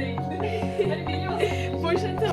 değildi. Hani biliyorsun. Boşandım.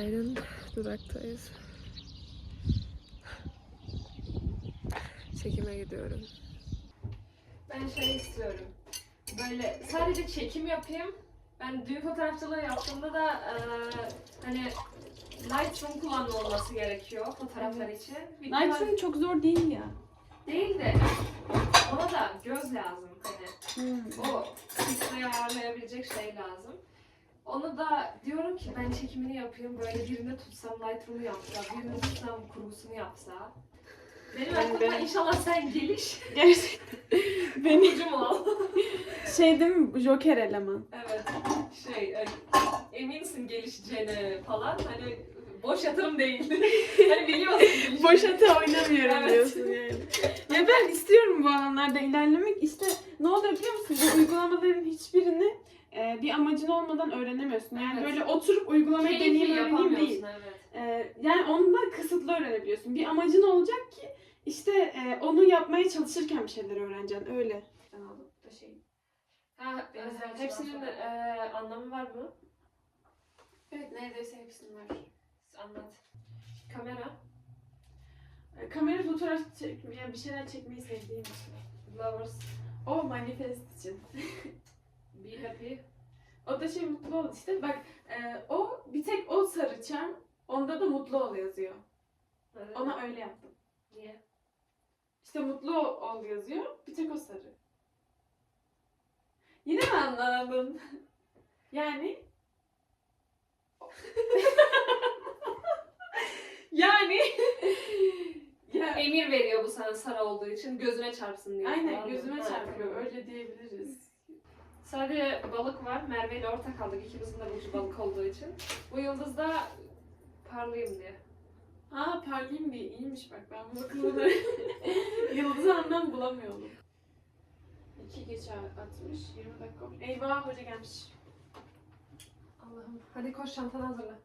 Günaydın. Duraktayız. Çekime gidiyorum. Ben şey istiyorum. Böyle sadece çekim yapayım. Ben düğün fotoğrafçılığı yaptığımda da eee hani Lightroom kullanma olması gerekiyor fotoğraflar için. Bir Lightroom çok zor değil ya. değil de ona da göz lazım hani. Hmm. O filtreyi ayarlayabilecek şey lazım. Onu da diyorum ki ben çekimini yapayım böyle birini tutsam Lightroom'u yapsa, birini tutsam kurgusunu yapsa. Benim Ben aklıma de- inşallah sen geliş. Gerçekten. Beni Ucum ol. şey değil mi? Joker eleman. evet. Şey hani, eminsin gelişeceğine falan. Hani boş yatırım değil. hani biliyorsun. gelişeceğini. Boşata oynamıyorum Evet. diyorsun yani. Ya ben istiyorum bu alanlarda ilerlemek. İşte ne oluyor biliyor musun? Bu uygulamaların hiçbirini e, bir amacın olmadan öğrenemiyorsun. Yani Evet. böyle oturup uygulamayı deneyim öğreneyim değil. yapamıyorsun evet. E, yani onu da kısıtlı öğrenebiliyorsun. Bir amacın olacak ki işte e, onu yapmaya çalışırken bir şeyler öğreneceksin. Öyle. Ben alıp da şey. Ha, e, Benzer hepsinin e, anlamı var mı? Evet neredeyse hepsinin var. Anlat. Kamera, E, kamera fotoğraf çekmeyi, yani bir şeyler çekmeyi sevdiğim için. lovers, O manifest için. be happy. O da şey mutlu ol işte bak e, o bir tek o sarı çam onda da mutlu ol yazıyor. Evet. Ona öyle yaptım. Niye? İşte mutlu ol yazıyor bir tek o sarı. Yine mi anlamadın? yani yani ya Emir veriyor bu sana sarı olduğu için gözüne çarpsın diye. aynen Anladın gözüme mı? çarpıyor öyle diyebiliriz. Sadece balık var. Merve ile ortak kaldık ikimizin de burcu balık olduğu için. Bu yıldız da parlayayım diye. Ha parlayayım diye iyiymiş bak ben bu kılığı yıldızı anlam bulamıyordum. 2 geçe 60, 20 dakika olmuş. Eyvah hoca gelmiş. Allah'ım. Hadi koş çantanı hazırla.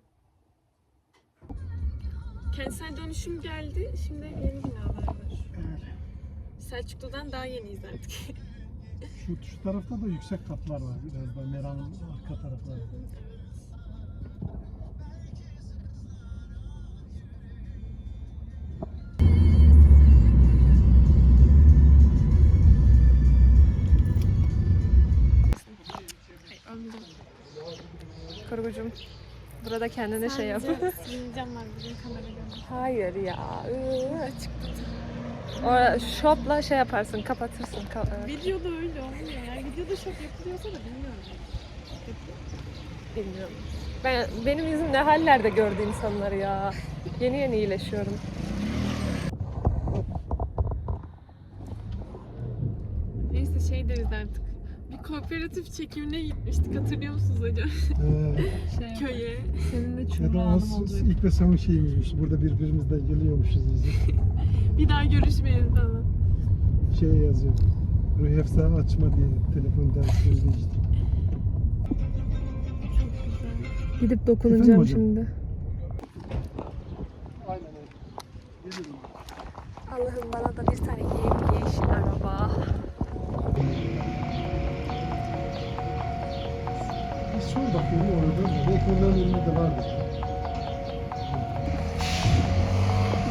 Kentsel dönüşüm geldi. Şimdi yeni binalar var. Selçuklu'dan daha yeniyiz artık. Şu, şu tarafta da yüksek katlar var. Biraz da Meran'ın arka tarafları. Kurgucum. Burada kendine şey yap. Silineceğim var bugün kamerada. Hayır ya. Çıktı. O shopla şey yaparsın, kapatırsın. Ka- Videoda öyle olmuyor. Yani videoda şok yapılıyorsa da bilmiyorum. Bilmiyorum. Ben benim yüzüm ne hallerde gördü insanları ya. Yeni yeni iyileşiyorum. Neyse şey deriz artık. Bir kooperatif çekimine gitmiştik hatırlıyor musunuz hocam? Ee, Köye. Senin de ya da o s- ilk ve son şeyimizmiş. Burada birbirimizle gülüyormuşuz bizi. Bir daha görüşmeyin falan. Şey yazıyor. Ruh Efsa açma diye telefonda söyledi işte. Gidip Efendim dokunacağım hocam? şimdi. Aynen öyle. Allah'ım bana da bir tane yemyeşil araba. Bir sor bakayım orada. Belki onların önünde de vardır.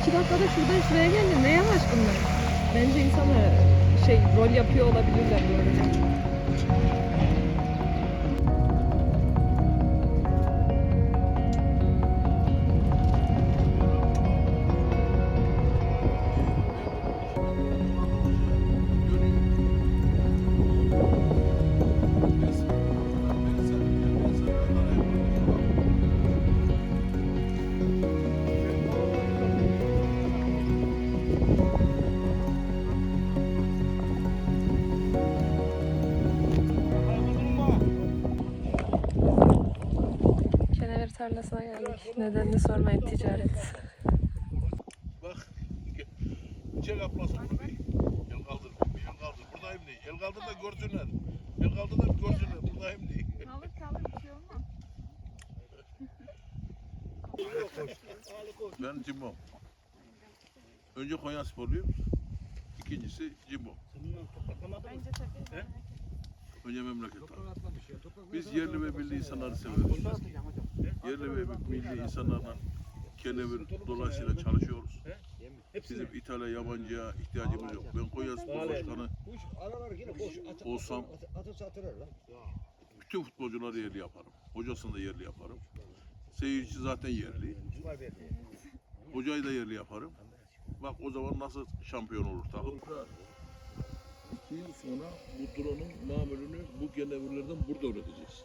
İki dakikada şuradan şuraya geldi. Ne yavaş? Bence insanlar şey rol yapıyor olabilirler böyle. Tarlasına geldik. Nedenini sormayın ticaret. Bak. Çek ablasın bunu bir. El kaldır. Bir el kaldır. Buradayım diye. El kaldır da görsünler. El kaldır da görsünler. Buradayım diye. Kalır kalır bir şey olmaz. Ben Cimbo. Önce Konya sporluyum. İkincisi Cimbo. Bence tabii. Önce memleket. Biz yerli ve milli insanları seviyoruz. Yerli ve milli insanlarla kenevir dolayısıyla çalışıyoruz. Bizim İtalya yabancıya ihtiyacımız yok. Ben Konya Spor Başkanı olsam bütün futbolcuları yerli yaparım. Hocasını da yerli yaparım. Seyirci zaten yerli. Hocayı da yerli yaparım. Bak o zaman nasıl şampiyon olur takım. İki yıl sonra bu drone'un mamulünü bu genevirlerden burada üreteceğiz.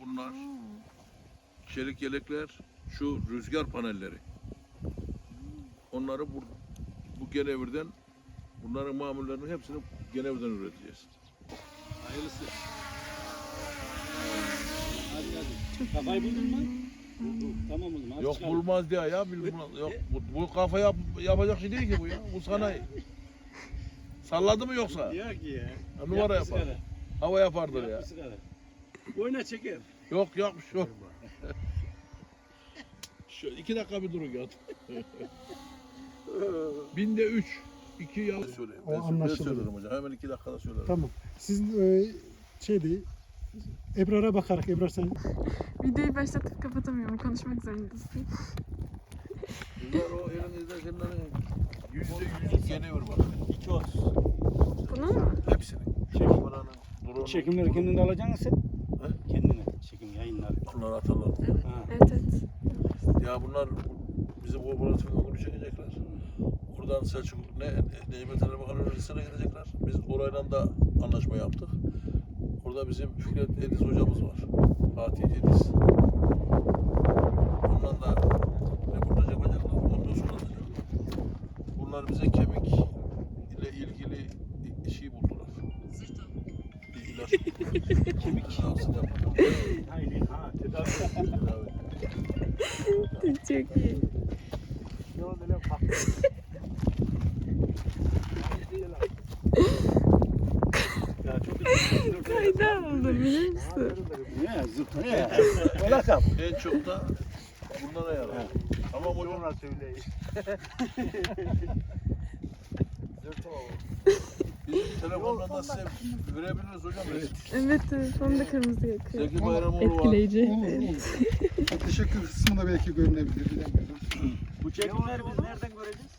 Bunlar çelik yelekler, şu rüzgar panelleri. Onları bu, bu genevirden, bunların mamullerinin hepsini genevirden üreteceğiz. Hayırlısı. Hadi hadi. Kafayı buldun mu? Buldum. Tamam o zaman. Yok çıkalım. bulmaz diye ya. bil- bulmaz. Yok, bu, bu kafa yap, yapacak şey değil ki bu ya. Bu sanayi. Salladı mı yoksa? Yok ya. Ha, numara yapar. Hava yapardır Yap ya. sigara. Oyna çeker. Yok yapmış yok. Şu iki dakika bir durun ya. Binde üç. İki yıl. Söyleyeyim. O Ben, ben anlaşıldı. söylerim hocam. Hemen iki dakikada söylerim. Tamam. Siz e, şey değil. Ebrar'a bakarak Ebrar sen Videoyu başlatıp kapatamıyorum. Konuşmak zorundasın. Bunlar o elinizde senin yüzde yüz gene var bak. 2.30. Bunu mu? Hepsini. Çekim Bu çekimleri kendin alacaksın sen. He? Kendine. Çekim yayınları. Bunlar atarlar. Ha. Evet evet. Ya bunlar bizim kooperatifin okulu çekecekler. Oradan Selçuk ne Necmet Ali Bakan Üniversitesi'ne gidecekler. Biz orayla da anlaşma yaptık. Orada bizim Fikret Ediz hocamız var. Fatih Ediz. Ondan da röportaj yapacaklar. Ondan sonra. Bunlar bize kemik ile ilgili işi buldular. Bir ilaç. kemik Çok iyi. Oldu. Kayda oldum biliyor musun? Ne? Zıp. Ne? Ola kap. En çok da bunlara yarar. Tamam hocam. Sonra söyleyin. Telefonla da size verebiliriz hocam. Evet telefonda kırmızı yakıyor. Zeki Bayramoğlu var. Etkileyici. olur olur. Teşekkür kısmında belki görünebilir bilemiyorum. Bu çekimleri biz nereden göreceğiz?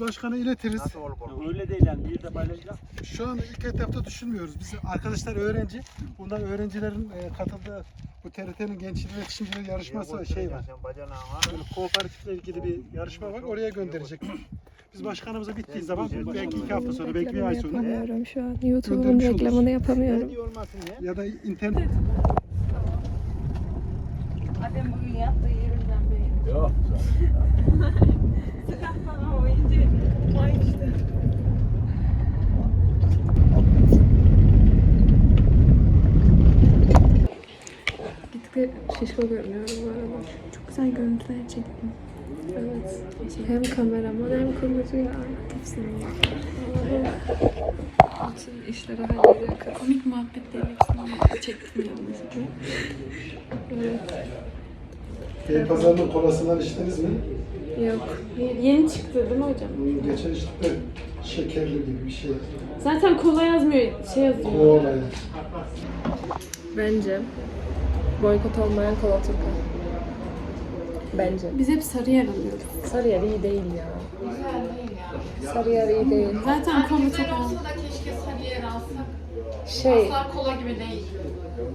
Başkan'a iletiriz. Öyle değil yani. Bir de paylaşacağım. Şu an ilk etapta düşünmüyoruz. Biz arkadaşlar öğrenci. Bunlar öğrencilerin e, katıldığı bu TRT'nin genç iletişimciler yarışması şey var. Böyle kooperatifle ilgili bir yarışma var. Oraya gönderecekler. Biz başkanımıza bittiği zaman belki iki hafta sonra, belki bir ay sonra yapamıyorum şu an. YouTube'un Göndermiş oluruz. reklamını yapamıyorum. Ya? da internet Adem bugün yattığı yerinden beri. Yok. Sıcak falan oyuncu. Vay işte. Gitgide şişko görünüyorum bu arada. Çok güzel görüntüler çektim. Evet. Hem kameraman hem kurucu ya. Hepsini. Bütün işleri hallediyor. Komik muhabbetlerin hepsini çektim yalnız. Evet. Pazarının kolasından içtiniz mi? Yok. Yeni çıktı değil mi hocam? Geçen de şekerli gibi bir şey. Zaten kola yazmıyor, şey yazıyor. Kola. Bence boykot olmayan kola Türk'ü. Bence. Biz hep sarı yer alıyoruz. Sarıyer iyi değil ya. Sarıyer iyi değil. Zaten kola çok olsa da keşke Sarıyer alsak. Şey, Asla kola gibi değil.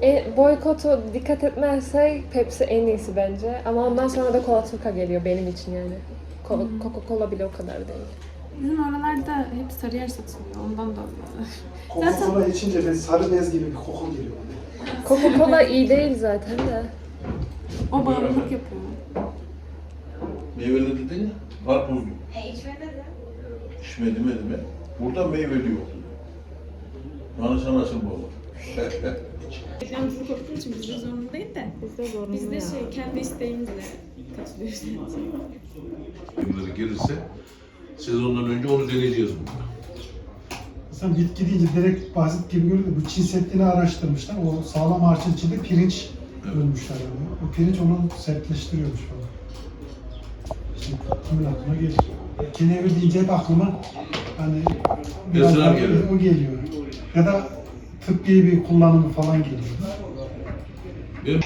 e, boykotu dikkat etmezsek Pepsi en iyisi bence. Ama ondan sonra da kola Türk'a geliyor benim için yani. Coca- Coca-Cola bile o kadar değil. Bizim oralarda hep sarı yer satılıyor. Ondan da. Coca-Cola içince ben sarı bez gibi bir koku geliyor. Coca-Cola iyi değil zaten de. O bağımlılık yapıyor. Meyveli dedin ya. Karpuzlu. E içmede de. İçmedi mi mi? Burada meyveli yok. Sana nasıl bu olur? beklentili korktuğum için bizde zorunlu değil de. Bizde zorunlu Biz de şey kendi isteğimizle katılıyoruz. Günleri gelirse sezondan önce onu deneyeceğiz burada. Sen bitki deyince direkt basit gibi görünüyor. Bu Çin Seddi'ni araştırmışlar. O sağlam ağaçın içinde pirinç bulmuşlar. Yani. O pirinç onu sertleştiriyormuş falan. Kimin aklına gelir? Kenevir deyince hep aklıma hani biraz daha geliyor. o geliyor. Ya da tıbbi bir kullanımı falan geliyor. Benim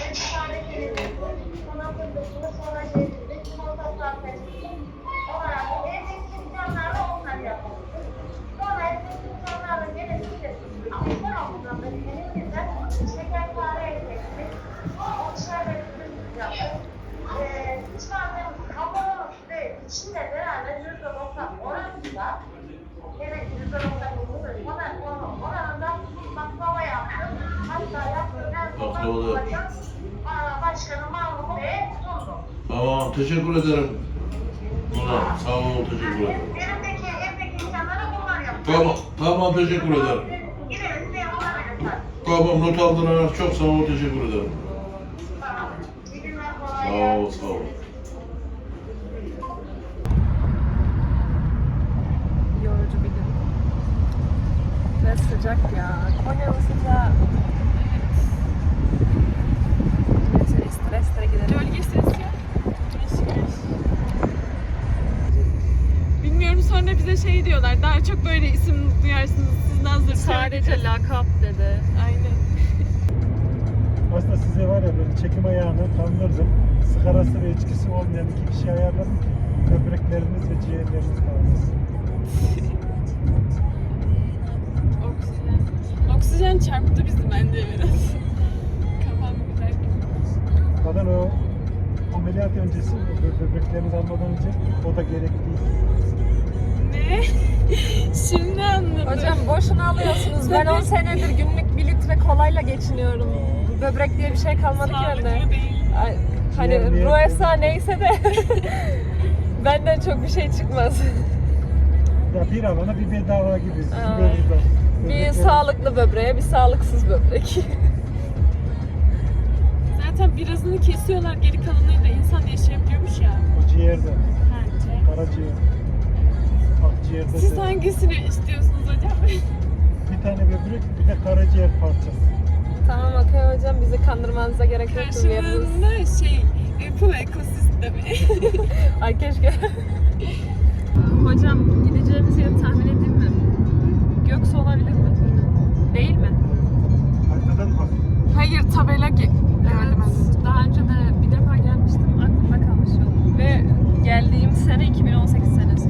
Tamam teşekkür ederim. Ulan sağ ol teşekkür ederim. Evdeki insanlara. Tamam tamam teşekkür ederim. Tamam not aldın. Çok sağ ol teşekkür ederim. Tamam. İyi günler, kolay Sağ ol sağ ol. Yorucu bir gün. Ve sıcak ya. Konya'nın sıcağı. Neyse streslere gidelim. Gölge Bilmiyorum sonra bize şey diyorlar. Daha çok böyle isim duyarsınız. Siz Nazır. Sadece lakap dedi. Aynen. Aslında size var ya böyle çekim ayağını kandırdım. Sigarası ve içkisi olmayan iki kişi ayarladım. Böbrekleriniz ve ciğerleriniz kalsın. Oksijen. Oksijen çarptı bizi bence biraz. Kafam güzel. Zaten o ameliyat öncesi böbreklerinizi almadan önce o da gerekli. Ne? Şimdi anladım. Hocam boşuna alıyorsunuz. Ben 10 senedir günlük 1 litre kolayla geçiniyorum. Böbrek diye bir şey kalmadı ki bende. Ay, Hani Diğer bir- Ruesa neyse de benden çok bir şey çıkmaz. Ya bir alana bir bedava gibi. Sizin Aa. böyle bir- Bir sağlıklı böbreğe, bir sağlıksız böbrek. Zaten birazını kesiyorlar geri kalanıyla insan yaşayabiliyormuş ya. O ciğerde, Bence. karaciğer, akciğerde Siz de hangisini istiyorsunuz hocam? bir tane böbrek bir de karaciğer parçası. tamam okey hocam bizi kandırmanıza gerek yok. Veririz. Karşılığında şey, Apple ekosistemi. Ay keşke. hocam gideceğimiz yeri tahmin edeyim mi? Göksu olabilir mi? Değil mi? Haritadan bak. Hayır tabela ge- Evet. Daha önce de bir defa gelmiştim. Aklımda kalmış yol. Ve geldiğim sene 2018 senesi.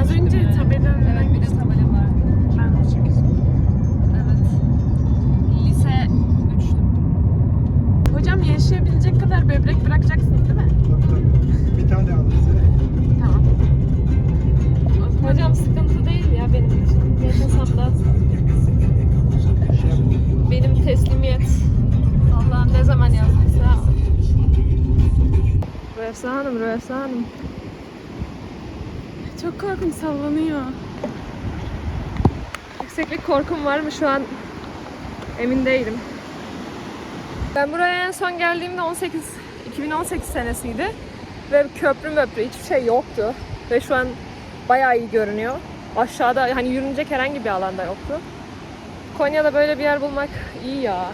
Az önce tabela Evet bir de tabela vardı. Ben 18. Evet. Lise 3'tüm. Hocam yaşayabilecek kadar böbrek bırakacaksınız değil mi? Tabii tabii. Bir tane alırız. Tamam. O zaman Hocam sıkıntı değil ya benim için. Yaşasam da Şey benim teslimiyet. Allah'ım ne zaman yazdıysa. Rüefsa Hanım, Rüefsa Hanım. çok korkunç sallanıyor. Yükseklik korkum var mı şu an emin değilim. Ben buraya en son geldiğimde 18 2018 senesiydi ve köprü möprü hiçbir şey yoktu ve şu an bayağı iyi görünüyor. Aşağıda hani yürünecek herhangi bir alanda yoktu. Konya'da böyle bir yer bulmak iyi ya.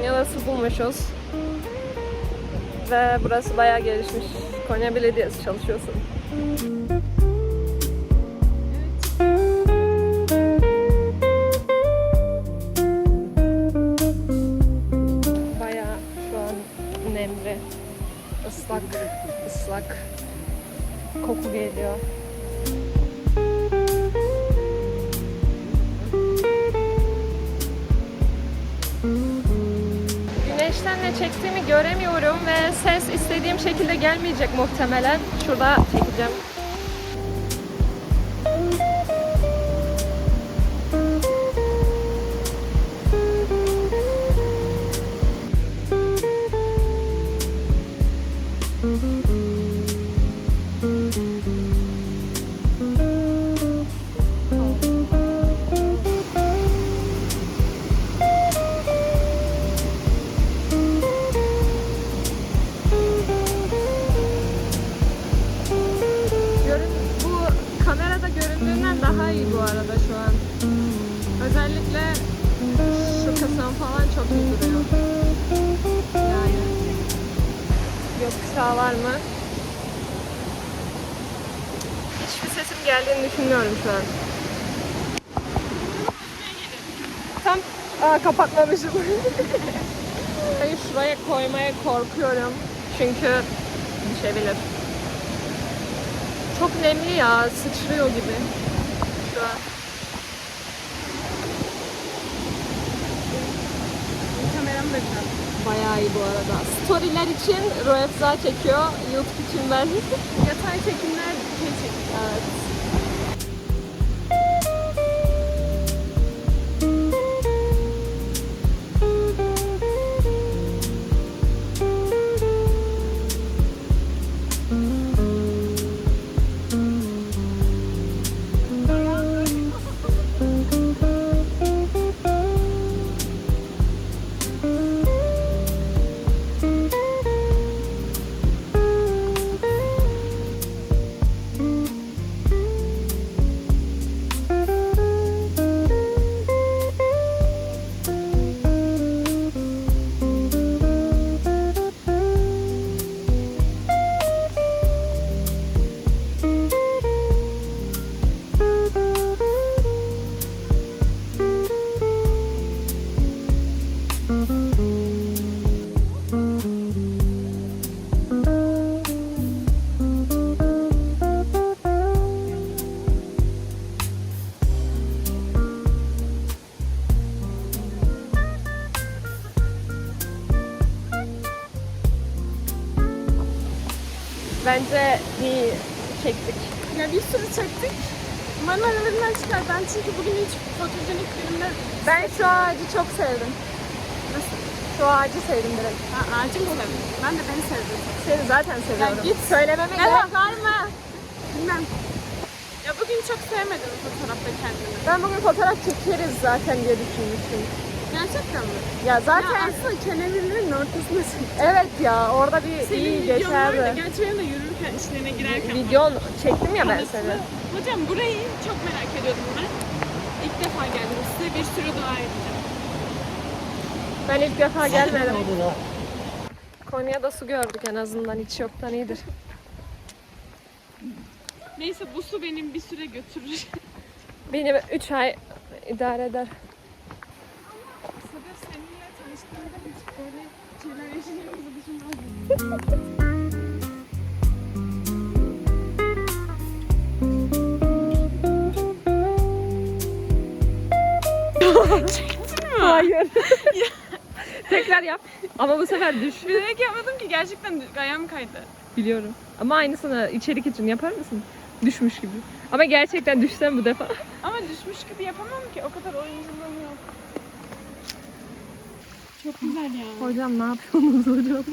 Konya'da su bulmuşuz. Ve burası bayağı gelişmiş. Konya Belediyesi çalışıyorsun. Göremiyorum ve ses istediğim şekilde gelmeyecek muhtemelen. Şurada çekeceğim. Daha var mı? Hiçbir sesim geldiğini düşünmüyorum şu an. Tam aa, kapatmamışım. Hayır şuraya koymaya korkuyorum. Çünkü düşebilir. Çok nemli ya, sıçrıyor gibi. Şu an. Kameram da güzel. Bayağı iyi bu arada. Storyler için Roefza çekiyor, YouTube için ben. Yatay çekimler, dikey çekim. evet. Bence iyi çektik. Ya bir sürü çektik. Umarım aralarından çıkar. Ben çünkü bugün hiç fotojenik filmde... Ben şu ağacı çok sevdim. Nasıl? Şu ağacı sevdim direkt. Ha, ağacı mı sevdim? Ben de beni sevdim. Seni zaten seviyorum. git. Söylememe gerek var mı? Bilmem. Ya bugün çok sevmedim fotoğrafta kendimi. Ben bugün fotoğraf çekeriz zaten diye düşünmüştüm. Gerçekten mi? Ya Ya zaten aslında kenevinin ortasındasın. evet ya orada bir Senin iyi geçerdi. gerçi benim de yürürken işlerine girerken. Videon çektim ya ben seni. Hocam burayı çok merak ediyordum ben. İlk defa geldim. Size bir sürü dua edeceğim. Ben ilk defa gelmedim. Konya'da su gördük en azından hiç yoktan iyidir. Neyse bu su benim bir süre götürür. Beni 3 ay idare eder. Yaşayacağımızı düşünmezdim. Hayır. Tekrar yap. Ama bu sefer düş. Bilerek yapmadım ki gerçekten ayağım kaydı. Biliyorum. Ama aynısını içerik için yapar mısın? Düşmüş gibi. Ama gerçekten düşsen bu defa. Ama düşmüş gibi yapamam ki. O kadar oyunculuğum yok. Çok güzel ya. Hocam ne yapıyorsunuz hocam?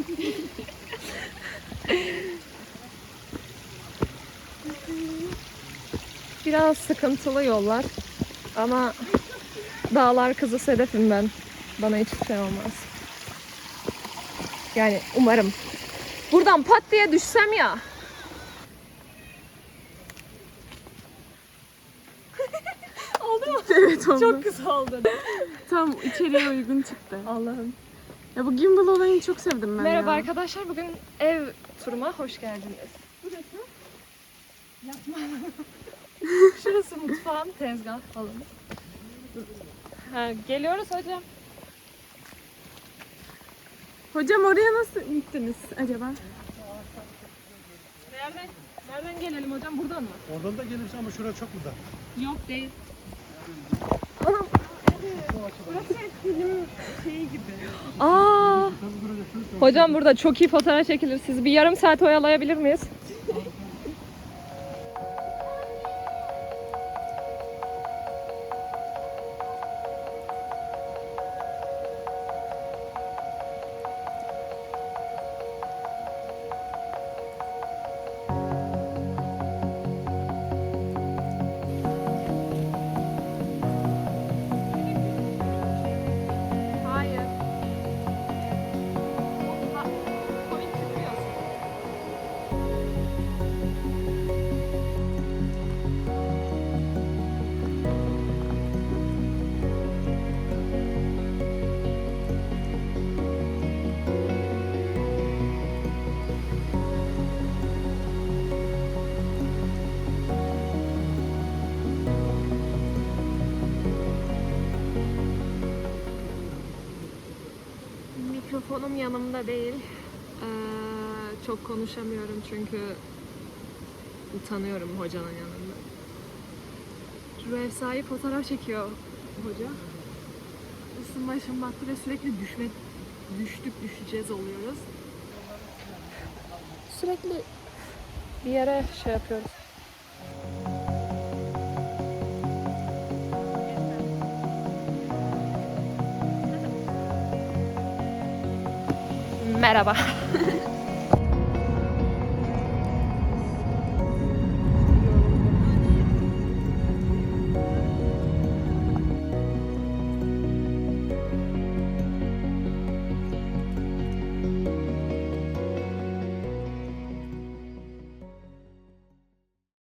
Biraz sıkıntılı yollar. Ama dağlar kızı Sedef'im ben. Bana hiçbir şey olmaz. Yani umarım. Buradan pat diye düşsem ya. oldu oldu. Çok kısa oldu. Tam içeriye uygun çıktı. Allah'ım. Ya bu gimbal olayını çok sevdim ben Merhaba ya. arkadaşlar. Bugün ev turuma hoş geldiniz. Burası? Yapma. Şurası mutfağın tezgah falan. Ha, geliyoruz hocam. Hocam oraya nasıl gittiniz acaba? Nereden, nereden gelelim hocam? Buradan mı? Oradan da gelirse ama şura çok uzak. Yok değil. Aa, hocam burada çok iyi fotoğraf çekilir. Siz bir yarım saat oyalayabilir miyiz? Yanımda değil. Ee, çok konuşamıyorum çünkü utanıyorum hocanın yanında. Revsa'yı fotoğraf çekiyor hoca. Isınma ışınmaktı ve sürekli düşmek, düştük düşeceğiz oluyoruz. Sürekli bir yere şey yapıyoruz. Merhaba.